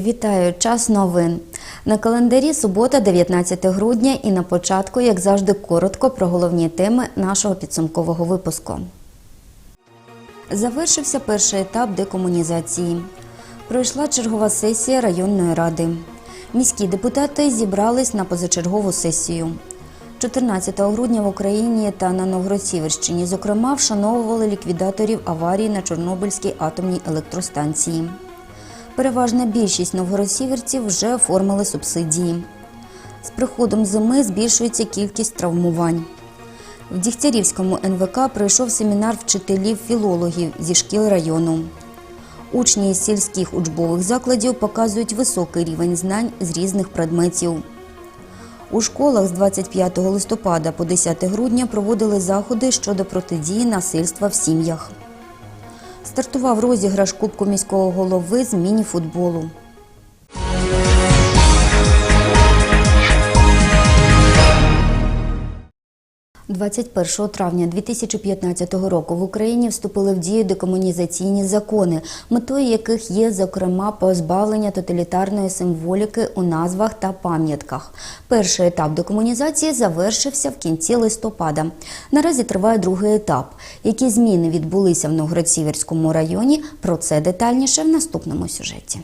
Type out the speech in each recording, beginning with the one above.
Вітаю, час новин. На календарі субота, 19 грудня, і на початку, як завжди, коротко про головні теми нашого підсумкового випуску. Завершився перший етап декомунізації. Пройшла чергова сесія районної ради. Міські депутати зібрались на позачергову сесію. 14 грудня в Україні та на Новгород-Сіверщині, зокрема, вшановували ліквідаторів аварії на Чорнобильській атомній електростанції. Переважна більшість новгородсіверців вже оформили субсидії. З приходом зими збільшується кількість травмувань. В Дігтярівському НВК пройшов семінар вчителів-філологів зі шкіл району. Учні із сільських учбових закладів показують високий рівень знань з різних предметів. У школах з 25 листопада по 10 грудня проводили заходи щодо протидії насильства в сім'ях. Стартував розіграш Кубку міського голови з міні-футболу. 21 травня 2015 року в Україні вступили в дію декомунізаційні закони, метою яких є, зокрема, позбавлення тоталітарної символіки у назвах та пам'ятках. Перший етап декомунізації завершився в кінці листопада. Наразі триває другий етап. Які зміни відбулися в Новгород-Сіверському районі? Про це детальніше в наступному сюжеті.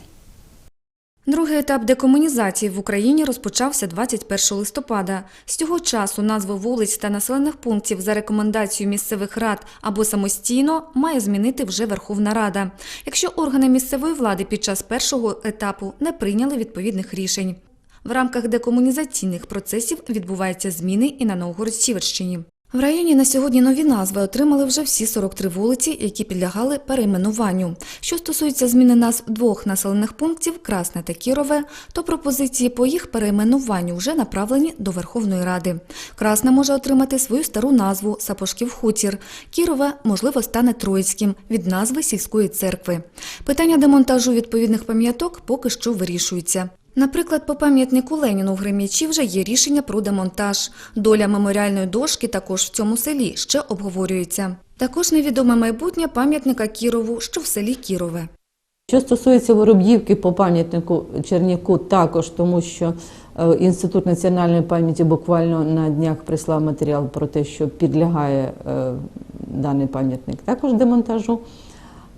Другий етап декомунізації в Україні розпочався 21 листопада. З цього часу назви вулиць та населених пунктів за рекомендацією місцевих рад або самостійно має змінити вже Верховна Рада, якщо органи місцевої влади під час першого етапу не прийняли відповідних рішень. В рамках декомунізаційних процесів відбуваються зміни і на Новгород-Сіверщині. В районі на сьогодні нові назви отримали вже всі 43 вулиці, які підлягали перейменуванню. Що стосується зміни назв двох населених пунктів Красне та Кірове, то пропозиції по їх перейменуванню вже направлені до Верховної Ради. Красне може отримати свою стару назву Сапожків хутір. Кірове, можливо, стане Троїцьким від назви сільської церкви. Питання демонтажу відповідних пам'яток поки що вирішується. Наприклад, по пам'ятнику Леніну в Грем'ячі вже є рішення про демонтаж. Доля меморіальної дошки також в цьому селі ще обговорюється. Також невідоме майбутнє пам'ятника Кірову, що в селі Кірове. Що стосується Вороб'ївки по пам'ятнику Черняку, також тому що е, Інститут національної пам'яті буквально на днях прислав матеріал про те, що підлягає е, даний пам'ятник також демонтажу.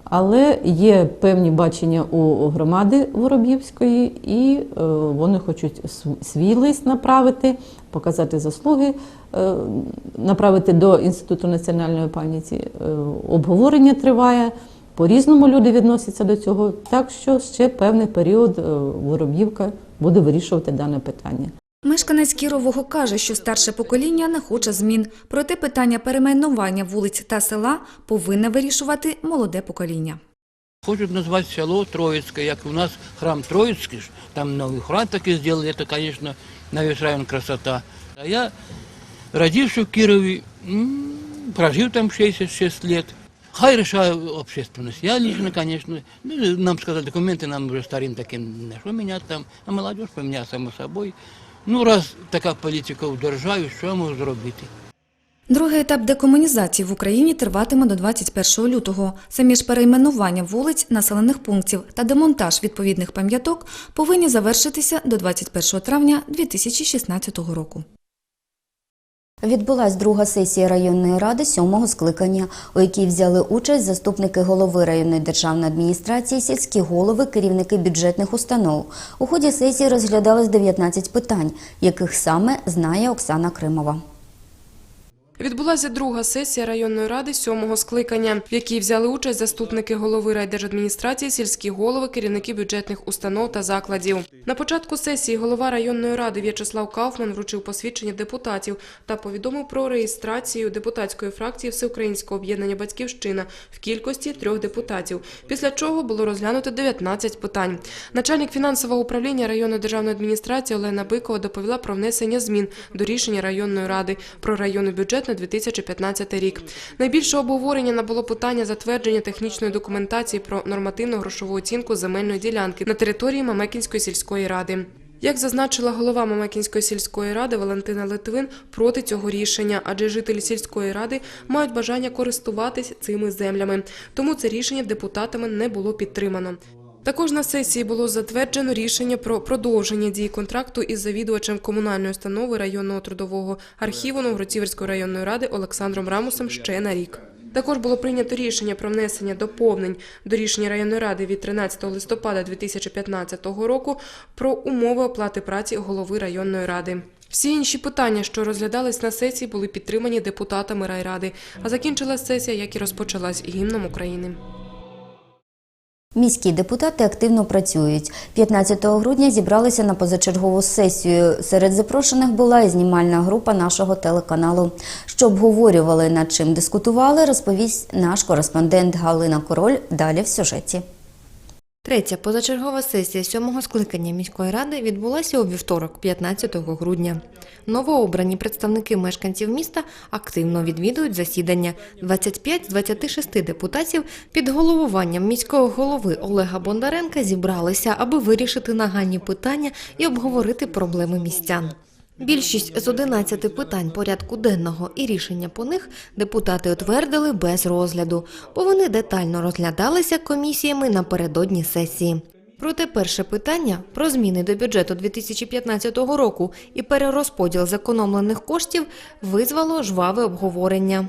Але є певні бачення у громади Вороб'ївської, і е, вони хочуть свій лист направити, показати заслуги, е, направити до Інституту національної пам'яті. Е, обговорення триває. По-різному люди відносяться до цього, так що ще певний період Вороб'ївка буде вирішувати дане питання. Мешканець Кірового каже, що старше покоління не хоче змін, проте питання перейменування вулиць та села повинне вирішувати молоде покоління. Хочуть назвати село Троїцьке, як у нас храм Троїцький, там новий храм такий зробили, це, звісно, на весь район красота. А я родився в Кирові, м, прожив там 66 лет. Хай решає общественность. Я лично, конечно, ну, нам сказали, документы нам уже старым таким, не що менять там, а молодежь поміняє само собою. Ну, раз така політика в державі, що я можу зробити? Другий етап декомунізації в Україні триватиме до 21 лютого. Самі ж перейменування вулиць, населених пунктів та демонтаж відповідних пам'яток повинні завершитися до 21 травня 2016 року. Відбулась друга сесія районної ради сьомого скликання, у якій взяли участь заступники голови районної державної адміністрації, сільські голови, керівники бюджетних установ. У ході сесії розглядалось 19 питань, яких саме знає Оксана Кримова. Відбулася друга сесія районної ради сьомого скликання, в якій взяли участь заступники голови райдержадміністрації, сільські голови, керівники бюджетних установ та закладів. На початку сесії голова районної ради В'ячеслав Кауфман вручив посвідчення депутатів та повідомив про реєстрацію депутатської фракції Всеукраїнського об'єднання Батьківщина в кількості трьох депутатів. Після чого було розглянуто 19 питань. Начальник фінансового управління районної державної адміністрації Олена Бикова доповіла про внесення змін до рішення районної ради про районний бюджет на 2015 рік. Найбільше обговорення набуло питання затвердження технічної документації про нормативну грошову оцінку земельної ділянки на території Мамекінської сільської ради. Як зазначила голова Мамекінської сільської ради Валентина Литвин, проти цього рішення, адже жителі сільської ради мають бажання користуватись цими землями. Тому це рішення депутатами не було підтримано. Також на сесії було затверджено рішення про продовження дії контракту із завідувачем комунальної установи районного трудового архіву Новгородцівської районної ради Олександром Рамусом ще на рік. Також було прийнято рішення про внесення доповнень до рішення районної ради від 13 листопада 2015 року про умови оплати праці голови районної ради. Всі інші питання, що розглядались на сесії, були підтримані депутатами райради. А закінчилась сесія, як і розпочалась гімном України. Міські депутати активно працюють. 15 грудня зібралися на позачергову сесію. Серед запрошених була і знімальна група нашого телеканалу. Що обговорювали, над чим дискутували, розповість наш кореспондент Галина Король далі в сюжеті. Третя позачергова сесія сьомого скликання міської ради відбулася у вівторок, 15 грудня. Новообрані представники мешканців міста активно відвідують засідання. 25 з 26 депутатів під головуванням міського голови Олега Бондаренка зібралися, аби вирішити нагальні питання і обговорити проблеми містян. Більшість з 11 питань порядку денного і рішення по них депутати утвердили без розгляду, бо вони детально розглядалися комісіями напередодні сесії. Проте перше питання про зміни до бюджету 2015 року і перерозподіл зекономлених коштів визвало жваве обговорення.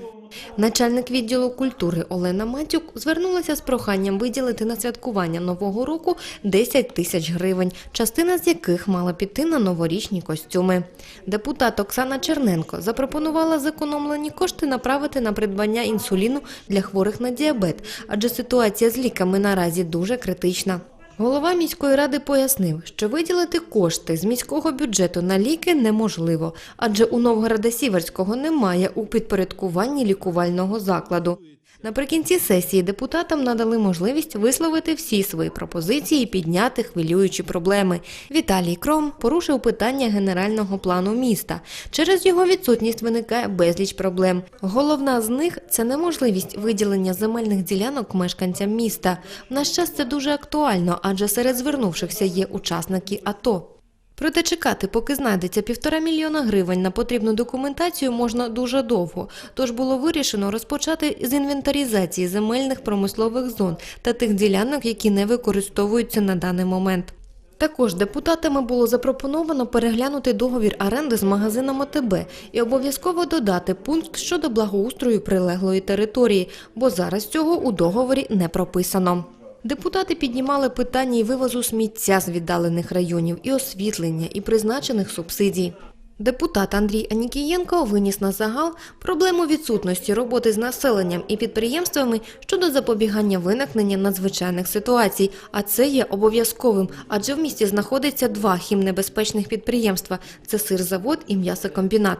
Начальник відділу культури Олена Матюк звернулася з проханням виділити на святкування нового року 10 тисяч гривень, частина з яких мала піти на новорічні костюми. Депутат Оксана Черненко запропонувала зекономлені кошти направити на придбання інсуліну для хворих на діабет, адже ситуація з ліками наразі дуже критична. Голова міської ради пояснив, що виділити кошти з міського бюджету на ліки неможливо, адже у Новгорода Сіверського немає у підпорядкуванні лікувального закладу. Наприкінці сесії депутатам надали можливість висловити всі свої пропозиції і підняти хвилюючі проблеми. Віталій Кром порушив питання генерального плану міста. Через його відсутність виникає безліч проблем. Головна з них це неможливість виділення земельних ділянок мешканцям міста. Наш час це дуже актуально, адже серед звернувшихся є учасники АТО. Проте чекати, поки знайдеться півтора мільйона гривень на потрібну документацію, можна дуже довго. Тож було вирішено розпочати з інвентаризації земельних промислових зон та тих ділянок, які не використовуються на даний момент. Також депутатами було запропоновано переглянути договір оренди з магазином ОТБ і обов'язково додати пункт щодо благоустрою прилеглої території, бо зараз цього у договорі не прописано. Депутати піднімали питання і вивозу сміття з віддалених районів, і освітлення, і призначених субсидій. Депутат Андрій Анікієнко виніс на загал проблему відсутності роботи з населенням і підприємствами щодо запобігання виникнення надзвичайних ситуацій, а це є обов'язковим, адже в місті знаходиться два хімнебезпечних підприємства – це сирзавод і м'ясокомбінат.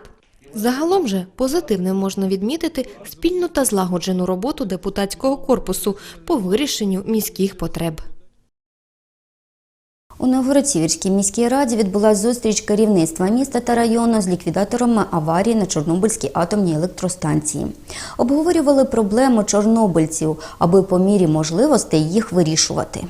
Загалом же позитивним можна відмітити спільну та злагоджену роботу депутатського корпусу по вирішенню міських потреб. У Новгород-Сіверській міській раді відбулася зустріч керівництва міста та району з ліквідаторами аварії на Чорнобильській атомній електростанції. Обговорювали проблему чорнобильців, аби по мірі можливостей їх вирішувати.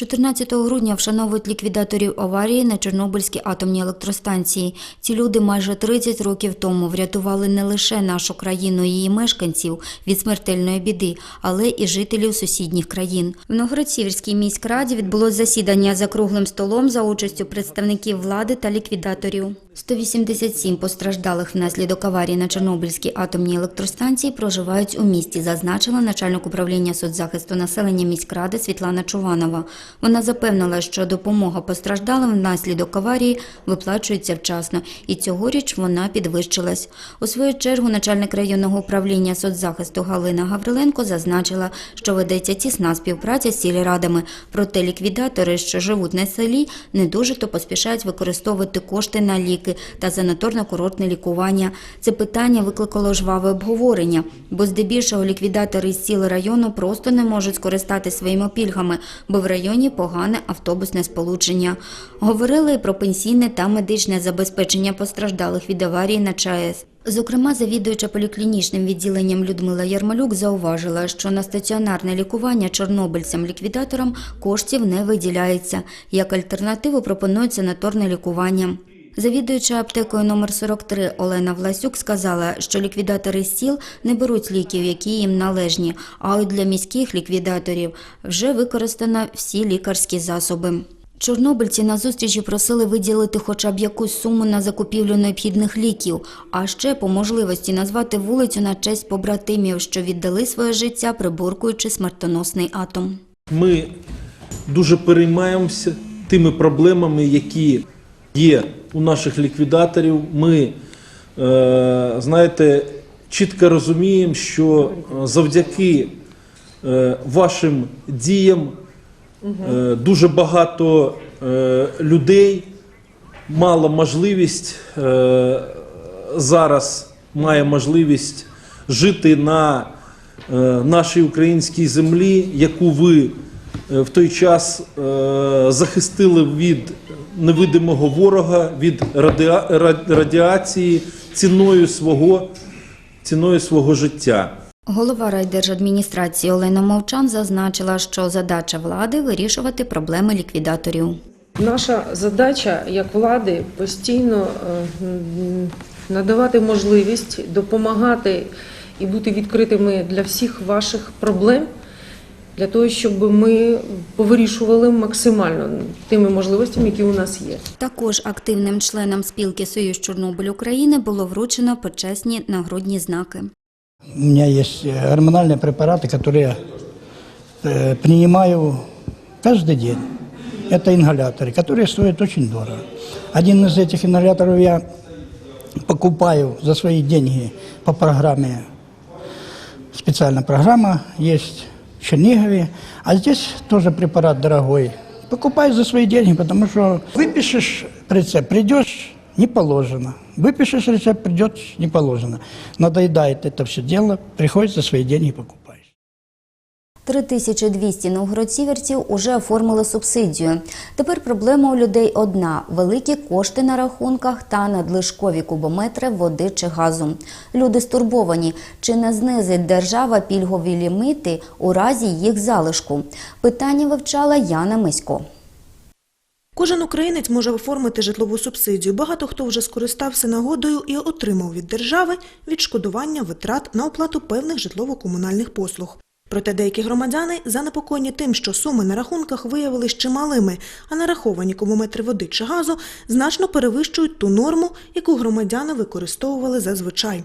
14 грудня вшановують ліквідаторів аварії на Чорнобильській атомній електростанції. Ці люди майже 30 років тому врятували не лише нашу країну і її мешканців від смертельної біди, але і жителів сусідніх країн. В Новгород-Сіверській міськраді відбулось засідання за круглим столом за участю представників влади та ліквідаторів. 187 постраждалих внаслідок аварії на Чорнобильській атомній електростанції проживають у місті, зазначила начальник управління соцзахисту населення міськради Світлана Чуванова. Вона запевнила, що допомога постраждалим внаслідок аварії виплачується вчасно, і цьогоріч вона підвищилась. У свою чергу начальник районного управління соцзахисту Галина Гавриленко зазначила, що ведеться тісна співпраця з сільрадами, проте ліквідатори, що живуть на селі, не дуже то поспішають використовувати кошти на ліки та санаторно-курортне лікування. Це питання викликало жваве обговорення, бо здебільшого ліквідатори з сіл району просто не можуть скористати своїми пільгами, бо в районі погане автобусне сполучення. Говорили і про пенсійне та медичне забезпечення постраждалих від аварії на ЧАЕС. Зокрема, завідуюча поліклінічним відділенням Людмила Ярмалюк зауважила, що на стаціонарне лікування чорнобильцям-ліквідаторам коштів не виділяється. Як альтернативу пропонують санаторне лікування. Завідуюча аптекою номер 43 Олена Власюк сказала, що ліквідатори сіл не беруть ліків, які їм належні, а от для міських ліквідаторів вже використано всі лікарські засоби. Чорнобильці на зустрічі просили виділити хоча б якусь суму на закупівлю необхідних ліків, а ще по можливості назвати вулицю на честь побратимів, що віддали своє життя, приборкуючи смертоносний атом. Ми дуже переймаємося тими проблемами, які є у наших ліквідаторів. Ми, е, знаєте, чітко розуміємо, що е, завдяки е, вашим діям дуже багато людей мало можливість зараз має можливість жити на нашій українській землі, яку ви в той час захистили від невидимого ворога, від радіа- радіації ціною свого, ціною свого життя. Голова райдержадміністрації Олена Мовчан зазначила, що задача влади вирішувати проблеми ліквідаторів. Наша задача як влади постійно е, надавати можливість допомагати і бути відкритими для всіх ваших проблем, для того, щоб ми повирішували максимально тими можливостями, які у нас є. Також активним членам спілки Союз Чорнобиль України було вручено почесні нагрудні знаки. У меня есть э, гормональные препараты, которые я э, принимаю каждый день. Это ингаляторы, которые стоят очень дорого. Один из этих ингаляторов я покупаю за свои деньги по программе. Специальная программа есть в Чернигове. А здесь тоже препарат дорогой. Покупаю за свои деньги, потому что выпишешь рецепт, придешь, не положено. Выпишешь рецепт, придет, не положено. Надоедает это все дело, приходится за свои деньги покупаешь. 3200 новгородцівців уже оформили субсидію. Тепер проблема у людей одна – великі кошти на рахунках та надлишкові кубометри води чи газу. Люди стурбовані, чи не знизить держава пільгові ліміти у разі їх залишку. Питання вивчала Яна Мисько. Кожен українець може оформити житлову субсидію. Багато хто вже скористався нагодою і отримав від держави відшкодування витрат на оплату певних житлово-комунальних послуг. Проте деякі громадяни занепокоєні тим, що суми на рахунках виявились чималими, а нараховані кубометри води чи газу значно перевищують ту норму, яку громадяни використовували зазвичай.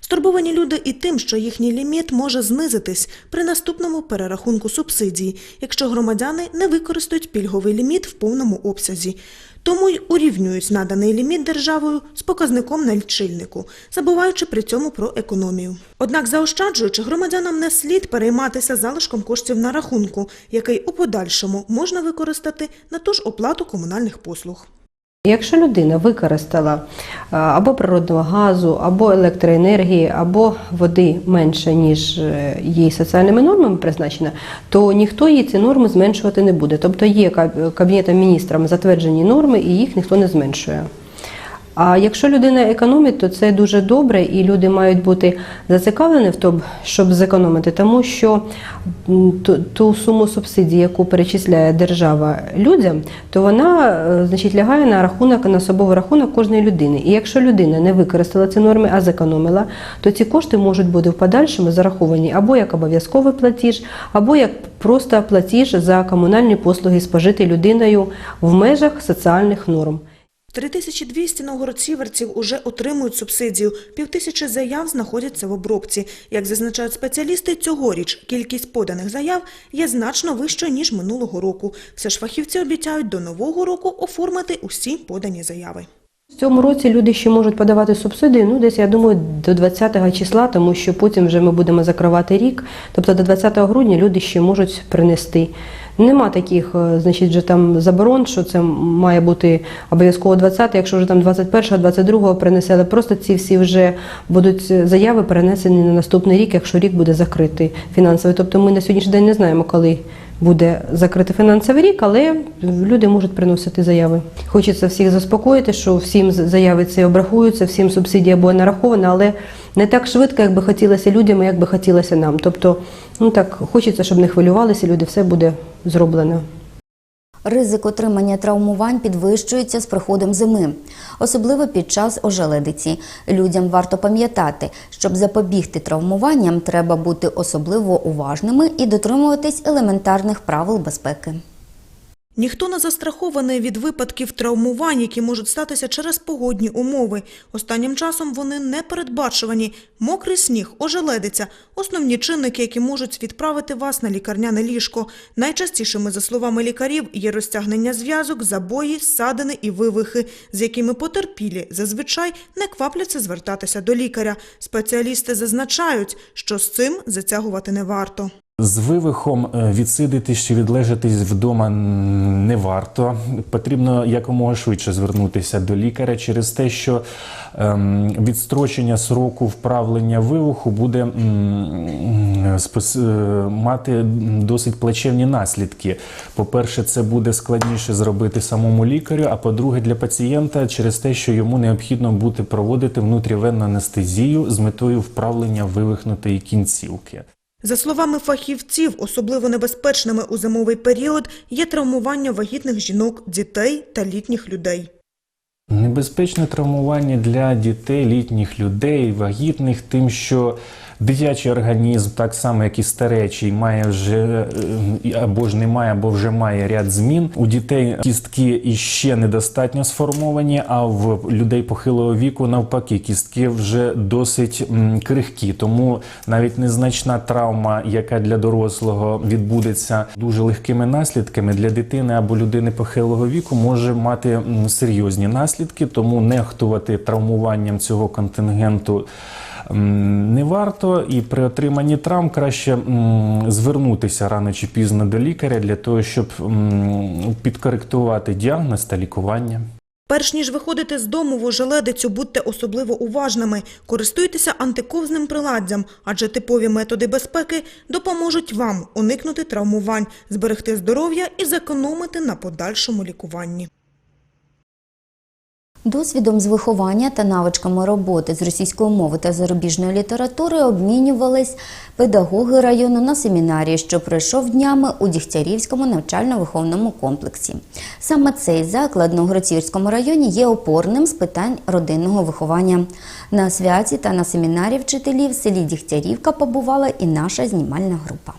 Стурбовані люди і тим, що їхній ліміт може знизитись при наступному перерахунку субсидії, якщо громадяни не використають пільговий ліміт в повному обсязі. Тому й урівнюють наданий ліміт державою з показником на лічильнику, забуваючи при цьому про економію. Однак, заощаджуючи, громадянам не слід перейматися залишком коштів на рахунку, який у подальшому можна використати на ту ж оплату комунальних послуг. Якщо людина використала або природного газу, або електроенергії, або води менше, ніж їй її соціальними нормами призначена, то ніхто їй ці норми зменшувати не буде. Тобто є кабінетом міністрами затверджені норми, і їх ніхто не зменшує. А якщо людина економить, то це дуже добре, і люди мають бути зацікавлені в тому, щоб зекономити, тому що ту, суму субсидій, яку перечисляє держава людям, то вона е, значить лягає на рахунок на особовий рахунок кожної людини. І якщо людина не використала ці норми, а зекономила, то ці кошти можуть бути в подальшому зараховані або як обов'язковий платіж, або як просто платіж за комунальні послуги спожиті людиною в межах соціальних норм. 3200 новгородцівців уже отримують субсидію. Півтисячі заяв знаходяться в обробці. Як зазначають спеціалісти, цьогоріч кількість поданих заяв є значно вищою, ніж минулого року. Все ж фахівці обіцяють до нового року оформити усі подані заяви. В цьому році люди ще можуть подавати субсидії, ну десь я думаю, до 20 числа, тому що потім вже ми будемо закривати рік. Тобто до 20 грудня люди ще можуть принести. Нема таких, е, значить, вже там заборон, що це має бути обов'язково 20, якщо вже там 21, 22 принесли. Просто ці всі вже будуть е, заяви перенесені на наступний рік, якщо рік буде закритий фінансовий. Тобто ми на сьогоднішній день не знаємо, коли буде закритий фінансовий рік, але люди можуть приносити заяви. Хочеться всіх заспокоїти, що всім заяви ці обрахуються, всім субсидія буде нарахована, але не так швидко, як би хотілося людям, як би хотілося нам. Тобто, ну так хочеться, щоб не хвилювалися люди, все буде зроблено. Ризик отримання травмувань підвищується з приходом зими, особливо під час ожеледиці. Людям варто пам'ятати, щоб запобігти травмуванням, треба бути особливо уважними і дотримуватись елементарних правил безпеки. Ніхто не застрахований від випадків травмувань, які можуть статися через погодні умови. Останнім часом вони не передбачувані. Мокрий сніг, ожеледиця – основні чинники, які можуть відправити вас на лікарняне ліжко. Найчастішими, за словами лікарів, є розтягнення зв'язок, забої, ссадини і вивихи, з якими потерпілі зазвичай не квапляться звертатися до лікаря. Спеціалісти зазначають, що з цим затягувати не варто. З вивихом е, відсидитись чи відлежатись вдома не варто. Потрібно якомога швидше звернутися до лікаря через те, що ем, відстрочення сроку вправлення вивиху буде е, мати досить плачевні наслідки. По-перше, це буде складніше зробити самому лікарю, а по-друге, для пацієнта через те, що йому необхідно буде проводити внутрівенну анестезію з метою вправлення вивихнутої кінцівки. За словами фахівців, особливо небезпечними у зимовий період є травмування вагітних жінок, дітей та літніх людей. Небезпечне травмування для дітей, літніх людей, вагітних, тим, що дитячий організм, так само як і старечий, має вже е, або ж не має, або вже має ряд змін. У дітей кістки іще недостатньо сформовані, а в людей похилого віку навпаки, кістки вже досить крихкі. Тому навіть незначна травма, яка для дорослого відбудеться дуже легкими наслідками, для дитини або людини похилого віку може мати серйозні наслідки, тому нехтувати травмуванням цього контингенту. Не варто і при отриманні травм краще звернутися рано чи пізно до лікаря для того, щоб підкоректувати діагноз та лікування. Перш ніж виходити з дому в ожеледицю, будьте особливо уважними. Користуйтеся антиковзним приладдям, адже типові методи безпеки допоможуть вам уникнути травмувань, зберегти здоров'я і зекономити на подальшому лікуванні. Досвідом з виховання та навичками роботи з російської мови та зарубіжної літератури обмінювались педагоги району на семінарі, що пройшов днями у Дігтярівському навчально-виховному комплексі. Саме цей заклад на Гроцівському районі є опорним з питань родинного виховання. На святі та на семінарі вчителів в селі Дігтярівка побувала і наша знімальна група.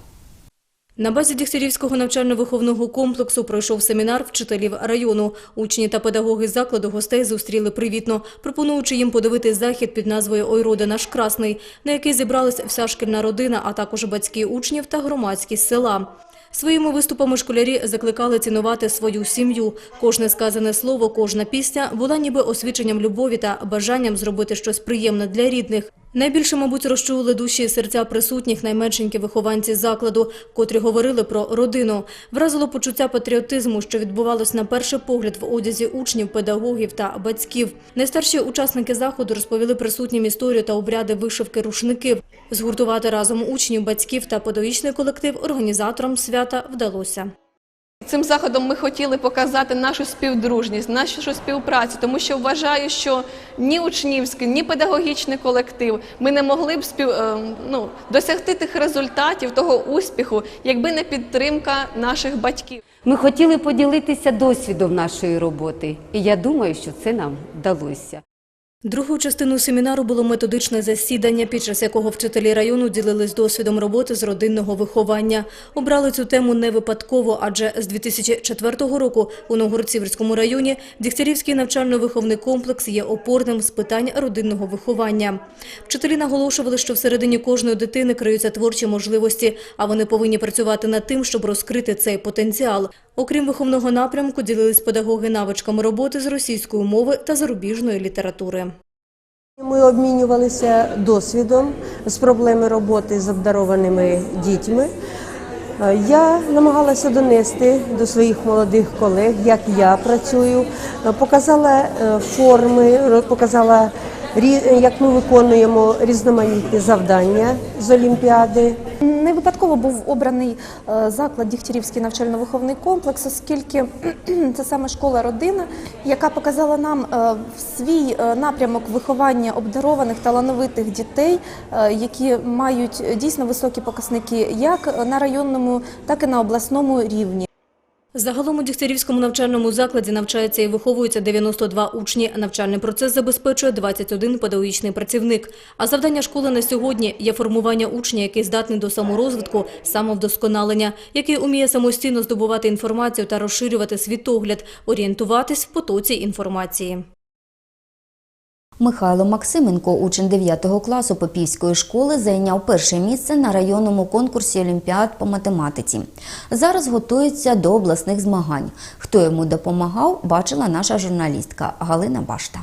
На базі Дігтярівського навчально-виховного комплексу пройшов семінар вчителів району. Учні та педагоги закладу гостей зустріли привітно, пропонуючи їм подивити захід під назвою «Ой, роде наш красний», на який зібралась вся шкільна родина, а також батьки учнів та громадськість села. Своїми виступами школярі закликали цінувати свою сім'ю. Кожне сказане слово, кожна пісня була ніби освіченням любові та бажанням зробити щось приємне для рідних. Найбільше, мабуть, розчули душі і серця присутніх найменшенькі вихованці закладу, котрі говорили про родину. Вразило почуття патріотизму, що відбувалось на перший погляд в одязі учнів, педагогів та батьків. Найстарші учасники заходу розповіли присутнім історію та обряди вишивки рушників. Згуртувати разом учнів, батьків та педагогічний колектив організаторам свята вдалося. Цим заходом ми хотіли показати нашу співдружність, нашу співпрацю, тому що вважаю, що ні учнівський, ні педагогічний колектив ми не могли б спів, е, ну, досягти тих результатів, того успіху, якби не підтримка наших батьків. Ми хотіли поділитися досвідом нашої роботи, і я думаю, що це нам вдалося. Другою частиною семінару було методичне засідання, під час якого вчителі району ділились досвідом роботи з родинного виховання. Обрали цю тему не випадково, адже з 2004 року у Новгородцівському районі Дігтярівський навчально-виховний комплекс є опорним з питань родинного виховання. Вчителі наголошували, що всередині кожної дитини криються творчі можливості, а вони повинні працювати над тим, щоб розкрити цей потенціал. Окрім виховного напрямку, ділились педагоги навичками роботи з російської мови та зарубіжної літератури. Ми обмінювалися досвідом з проблеми роботи з обдарованими дітьми. Е, Я намагалася донести до своїх молодих колег, як я працюю, Е, показала е, форми, показала як ми виконуємо різноманітні завдання з Олімпіади. Не випадково був обраний е, заклад Дігтярівський навчально-виховний комплекс, оскільки це саме школа родина, яка показала нам е, свій е, напрямок виховання обдарованих талановитих дітей, які мають дійсно високі показники як на районному, так і на обласному рівні. Загалом у Дігтярівському навчальному закладі навчається і виховується 92 учні. Навчальний процес забезпечує 21 педагогічний працівник. А завдання школи на сьогодні є формування учня, який здатний до саморозвитку, самовдосконалення, який уміє самостійно здобувати інформацію та розширювати світогляд, орієнтуватись в потоці інформації. Михайло Максименко, учень 9 класу Попівської школи, зайняв перше місце на районному конкурсі Олімпіад по математиці. Зараз готується до обласних змагань. Хто йому допомагав, бачила наша журналістка Галина Башта.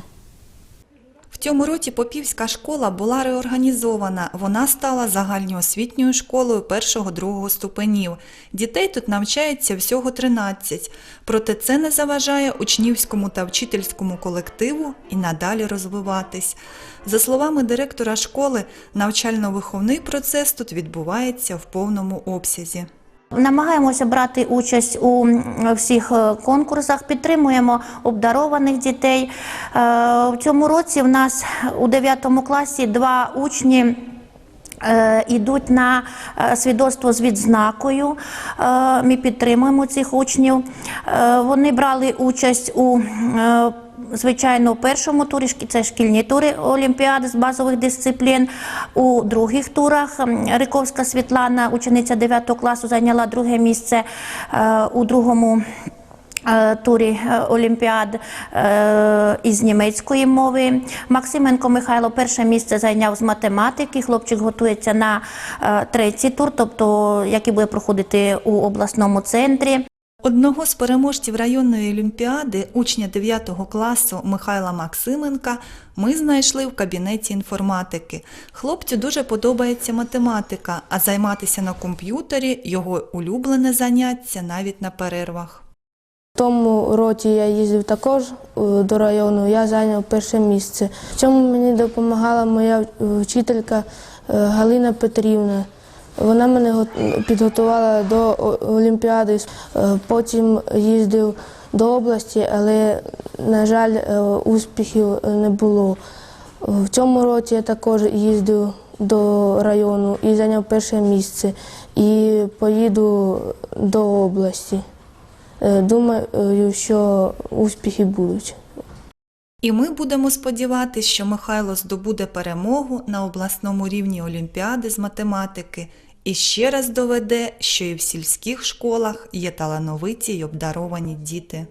Цьому році Попівська школа була реорганізована. Вона стала загальноосвітньою школою першого-другого ступенів. Дітей тут навчається всього 13. Проте це не заважає учнівському та вчительському колективу і надалі розвиватись. За словами директора школи, навчально-виховний процес тут відбувається в повному обсязі. Намагаємося брати участь у всіх е, конкурсах, підтримуємо обдарованих дітей. Е, В цьому році в нас у 9 класі два учні. Йдуть на е, свідоцтво з відзнакою. Ми підтримуємо цих учнів. Вони брали участь у звичайно у першому турі це шкільні тури Олімпіади з базових дисциплін. У других турах Риковська Світлана, учениця 9 класу, зайняла друге місце е, у другому. е, Турі е, Олімпіад із німецької мови. Максименко Михайло перше місце зайняв з математики. Хлопчик готується на третій тур, тобто який буде проходити у обласному центрі. Одного з переможців районної олімпіади, учня 9 класу Михайла Максименка, ми знайшли в кабінеті інформатики. Хлопцю дуже подобається математика, а займатися на комп'ютері його улюблене заняття навіть на перервах. В тому році я їздив також е, до району, я зайняв перше місце. В цьому мені допомагала моя вчителька е, Галина Петрівна. Вона мене підготувала до Олімпіади, Е, потім їздив до області, але, на жаль, е, успіхів не було. В цьому році я також їздив до району і зайняв перше місце. І поїду до області. Е, Думаю, що успіхи будуть. І ми будемо сподіватися, що Михайло здобуде перемогу на обласному рівні Олімпіади з математики і ще раз доведе, що і в сільських школах є талановиті й обдаровані діти.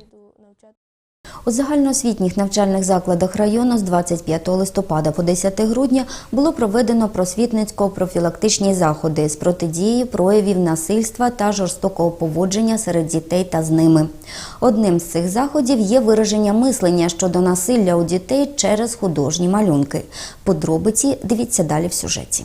У загальноосвітніх навчальних закладах району з 25 листопада по 10 грудня було проведено просвітницько-профілактичні заходи з протидії проявів насильства та жорстокого поводження серед дітей та з ними. Одним з цих заходів є вираження мислення щодо насилля у дітей через художні малюнки. Подробиці дивіться далі в сюжеті.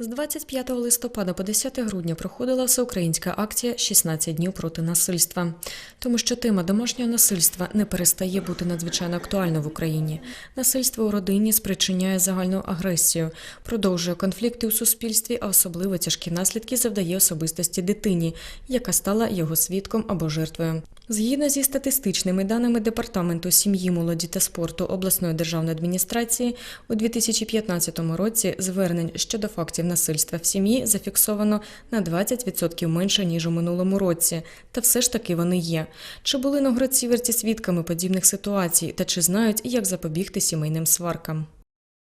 З 25 листопада по 10 грудня проходила всеукраїнська акція «16 днів проти насильства, тому що тема домашнього насильства не перестає бути надзвичайно актуальною в Україні. Насильство у родині спричиняє загальну агресію, продовжує конфлікти у суспільстві, а особливо тяжкі наслідки завдає особистості дитині, яка стала його свідком або жертвою. Згідно зі статистичними даними Департаменту сім'ї, молоді та спорту обласної державної адміністрації, у 2015 році звернень щодо фактів насильства в сім'ї зафіксовано на 20% менше ніж у минулому році. Та все ж таки вони є. Чи були ногродсіверці свідками подібних ситуацій, та чи знають, як запобігти сімейним сваркам?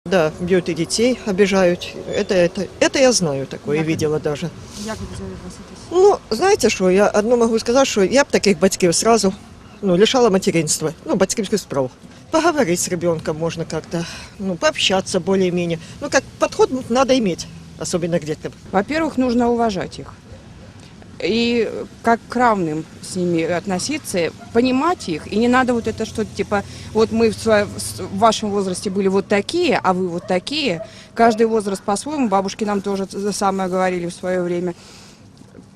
Да, бьют и детей, обижают. Это, это, это я знаю такое, видела даже. Як ви до цього відноситесь? Ну, знаете что, я одно могу сказать, что я б таких батьків сразу ну, лишала материнства, ну, батьківських справ. Поговорить с ребенком можно как-то, ну, пообщаться более-менее. Ну, как подход надо иметь, особенно к детям. Во-первых, нужно уважать их. И как к равным с ними относиться, понимать их. И не надо вот это что-то типа, вот мы в, своем- в вашем возрасте были вот такие, а вы вот такие. Каждый возраст по-своему. Бабушки нам тоже то самое говорили в свое время.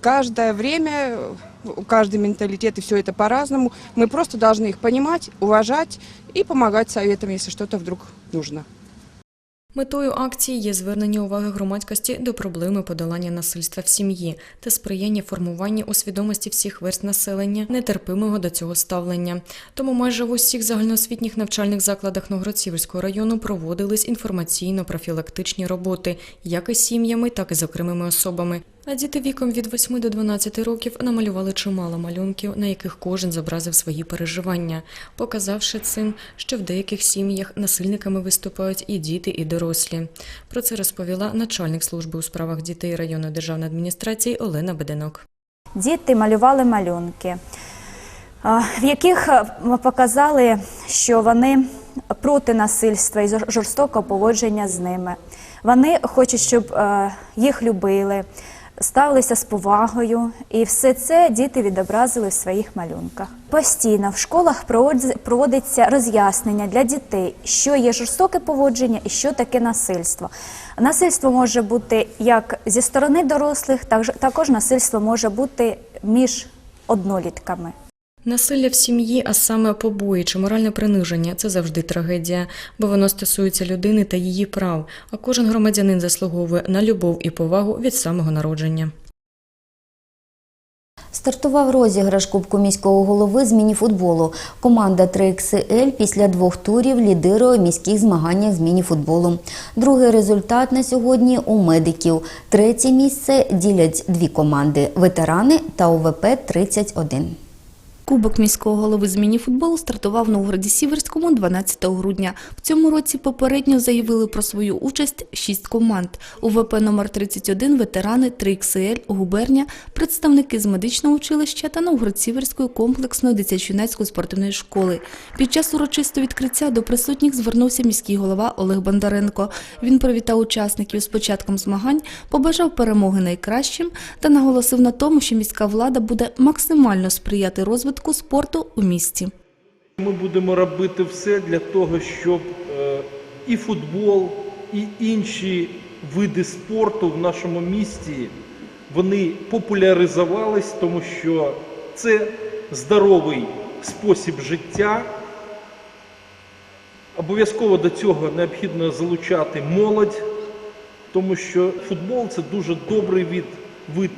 Каждое время, у каждый менталитет и все это по-разному. Мы просто должны их понимать, уважать и помогать советам, если что-то вдруг нужно. Метою акції є звернення уваги громадськості до проблеми подолання насильства в сім'ї та сприяння формуванню у свідомості всіх верст населення нетерпимого до цього ставлення. Тому майже в усіх загальноосвітніх навчальних закладах Новгород-Сіверського району проводились інформаційно-профілактичні роботи як із сім'ями, так і з окремими особами. А діти віком від 8 до 12 років намалювали чимало малюнків, на яких кожен зобразив свої переживання, показавши цим, що в деяких сім'ях насильниками виступають і діти, і дорослі. Про це розповіла начальник служби у справах дітей районної державної адміністрації Олена Беденок. Діти малювали малюнки, в яких показали, що вони проти насильства і жор- жорстокого поводження з ними. Вони хочуть, щоб їх любили, ставилися з повагою, і все це діти відобразили в своїх малюнках. Постійно в школах проводиться роз'яснення для дітей, що є жорстоке поводження і що таке насильство. Насильство може бути як зі сторони дорослих, так також насильство може бути між однолітками. Насилля в сім'ї, а саме побої чи моральне приниження це завжди трагедія, бо воно стосується людини та її прав, а кожен громадянин заслуговує на любов і повагу від самого народження. Стартував розіграш Кубку міського голови з мініфутболу. Команда 3XL після двох турів лідирує міських змаганнях з мініфутболу. Другий результат на сьогодні у медиків. Третє місце ділять дві команди ветерани та ОВП 31. Кубок міського голови з мініфутболу стартував в Новгороді Сіверському 12 грудня. В цьому році попередньо заявили про свою участь шість команд. УВП номер 31 ветерани 3XL, губерня, представники з медичного училища та Новгород-Сіверської комплексної дитячо-юнацької спортивної школи. Під час урочистого відкриття до присутніх звернувся міський голова Олег Бондаренко. Він привітав учасників з початком змагань, побажав перемоги найкращим та наголосив на тому, що міська влада буде максимально сприяти розвитку спорту у місті. Ми будемо робити все для того, щоб е, і футбол, і інші види спорту в нашому місті вони популяризувались, тому що це здоровий спосіб життя. Обов'язково до цього необхідно залучати молодь, тому що футбол це дуже добрий від, вид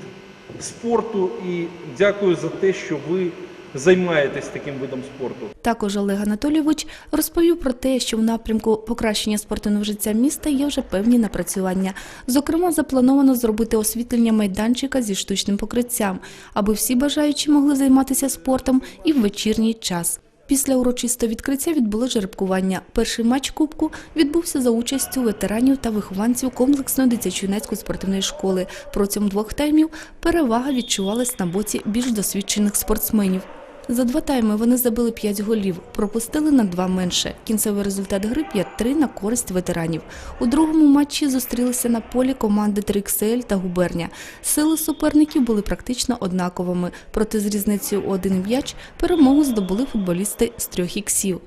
спорту. І дякую за те, що ви займаєтесь таким видом спорту. Також Олег Анатолійович розповів про те, що в напрямку покращення спортивного життя міста є вже певні напрацювання. Зокрема, заплановано зробити освітлення майданчика зі штучним покриттям, аби всі бажаючі могли займатися спортом і в вечірній час. Після урочистого відкриття відбуло жеребкування. Перший матч Кубку відбувся за участю ветеранів та вихованців комплексної дитячо-юнацької спортивної школи. Протягом двох таймів перевага відчувалась на боці більш досвідчених спортсменів. За два тайми вони забили 5 голів, пропустили на два менше. Кінцевий результат гри 5-3 на користь ветеранів. У другому матчі зустрілися на полі команди 3XL та Губерня. Сили суперників були практично однаковими, проте з різницею у один м'яч перемогу здобули футболісти з трьох іксів.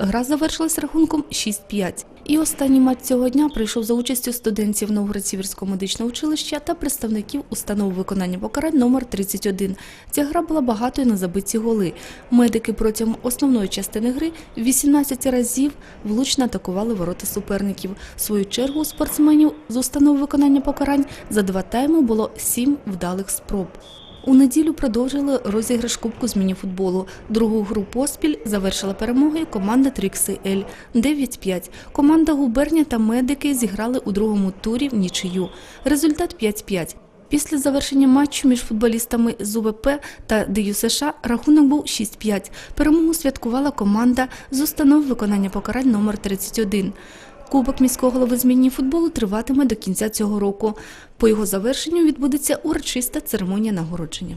Гра завершилась рахунком 6-5. І останній матч цього дня прийшов за участю студентів Новгород-Сіверського медичного училища та представників установи виконання покарань номер 31. Ця гра була багатою на забиті голи. Медики протягом основної частини гри 18 разів влучно атакували ворота суперників. В свою чергу спортсменів з установи виконання покарань за два тайми було 7 вдалих спроб. У неділю продовжили розіграш Кубку з мініфутболу. Другу гру поспіль завершила перемогою команда 3XL 9-5. Команда Губерня та медики зіграли у другому турі в нічию. Результат 5-5. Після завершення матчу між футболістами з УВП та ДЮ США рахунок був 6-5. Перемогу святкувала команда з установ виконання покарань номер 31. Кубок міського голови з міні-футболу триватиме до кінця цього року. По його завершенню відбудеться урочиста церемонія нагородження.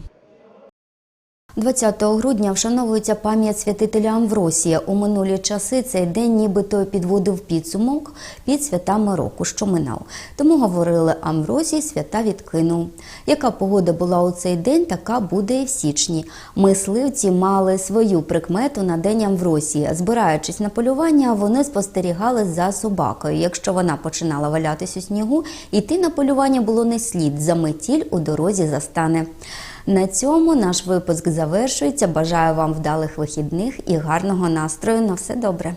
20 грудня вшановується пам'ять святителя Амвросія. У минулі часи цей день нібито підводив підсумок під святами року, що минав. Тому говорили Амвросій свята відкинув. Яка погода була у цей день, така буде і в січні. Мисливці мали свою прикмету на день Амвросія. Збираючись на полювання, вони спостерігали за собакою. Якщо вона починала валятись у снігу, іти на полювання було не слід. За метіль у дорозі застане. На цьому наш випуск завершується. Бажаю вам вдалих вихідних і гарного настрою. На все добре.